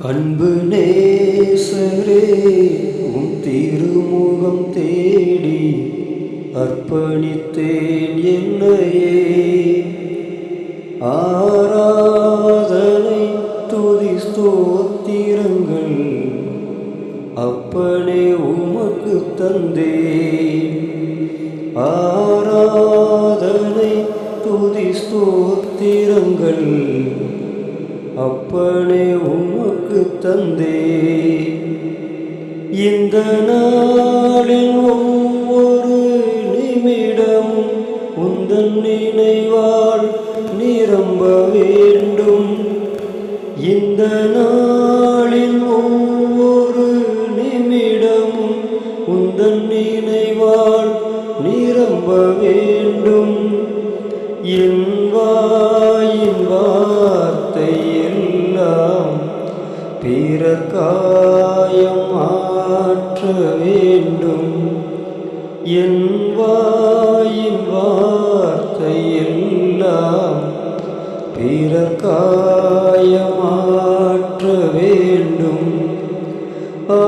அன்பு நேசரே உம் திருமுகம் தேடி அர்ப்பணித்தேன் என்னையே. ஆராதனை துதி ஸ்தோத்திரங்கள் அப்பனே உமக்கு தந்தே ஆராதனை துதி ஸ்தோத்திரங்கள் அப்பனே உமக்கு தந்தே. இந்த நாளின் ஒவ்வொரு நிமிடம் உந்தன் நினைவால் நிரம்ப வேண்டும். இந்த நாள் பிறர் காயம் ஆற்ற வேண்டும். என் வாயின் வார்த்தை எல்லாம் பிறர் காயம் மாற்ற வேண்டும். ஆ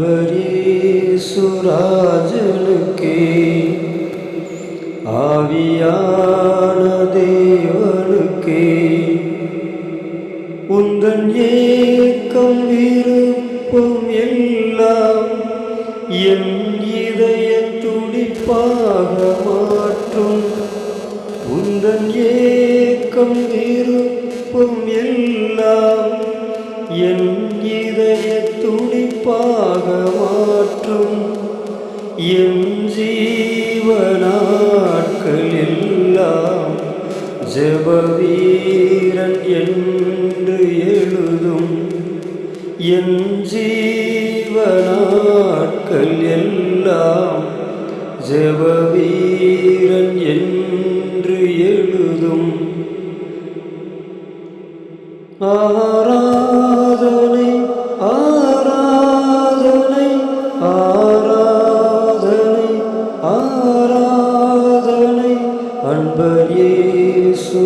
அன்பர் இயேசுராஜனுக்கே ஆவியான தேவனுக்கே. உந்தன் ஏக்கம் விருப்பம் எல்லாம் என் இதய துடிப்பாக மாற்றும். உந்தன் ஏக்கம் விருப்பம் எல்லாம் என் இதய செழிப்பாக மாற்றும். எம் ஜீவனாட்களில்லாம் ஜபவீரன் என்று எழுதும். என் ஜீவனாட்கள் எல்லாம் ஜபவீரன் என்று எழுதும். ஆராதனை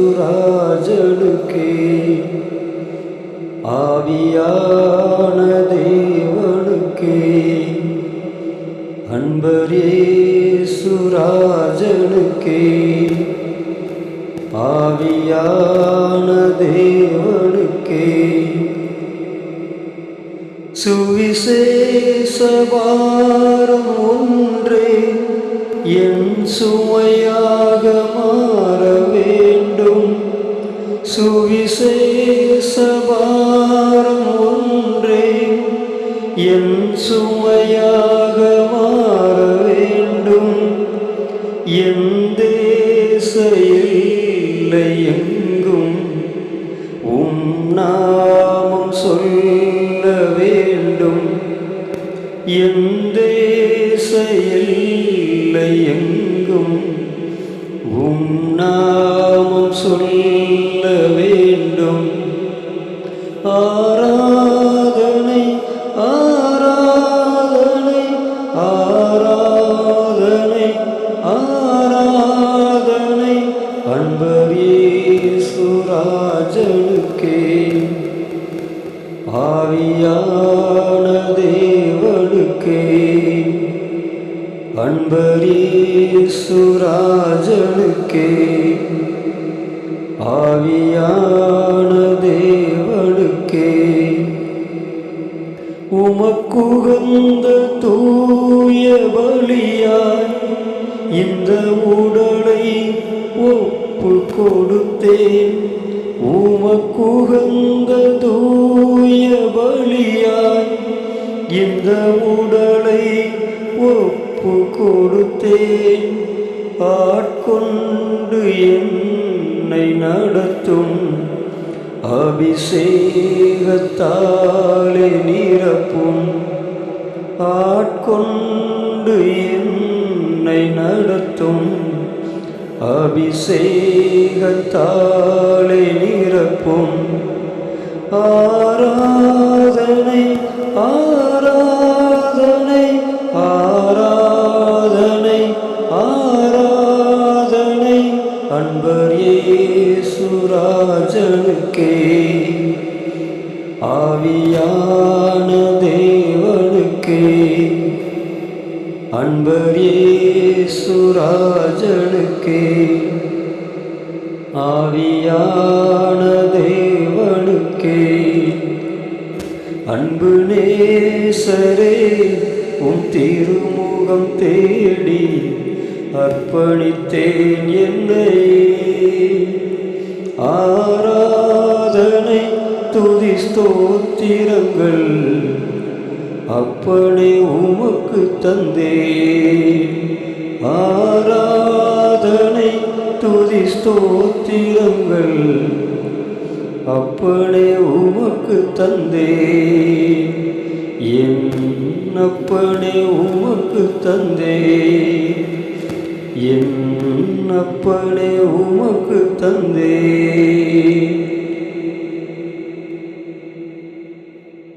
சுராஜனுக்கே ஆவியான தேவனுக்கே. அன்பரே சுராஜனுக்கே ஆவியான தேவனுக்கே. சுவிசேஷபாரம் ஒன்றே. என் சுமையாக சுவிசேஷபாரம் ஒன்றே என் சுமையாக மாற வேண்டும். என் தேச எல்லை எங்கும் உம் நாமம் சொல்ல வேண்டும். என் தேச எல்லை எங்கும் உம் நாமம் சொல்ல அன்பரீசுராஜனுக்கே ஆவியான தேவனுக்கே. உமக்குகந்த தூய பலியாய் இந்த உடலை ஒப்பு கொடுத்தேன் உமக்குகந்த தூய பலியாய் இந்த உடல் நடத்தும் அபிஷேகத்தாலே நிரப்பும் ஆட்கொண்டு என்னை நடத்தும் அபிஷேகத்தாலே நிரப்பும் ஆராதனை ஆராதனை ஆ அன்பரே சுராஜனுக்கே ஆவியான தேவனுக்கே. அன்பு நேசரே உம் திருமுகம் தேடி அர்ப்பணித்தேன் என்னை ஆராதனை துதி ஸ்தோத்திரங்கள் அப்பனே உமக்கு தந்தே ஆராதனை துதி ஸ்தோத்திரங்கள் அப்பனே உமக்கு தந்தே என் அப்பனே உமக்கு தந்தே என் அப்பனே உமக்கு தந்தே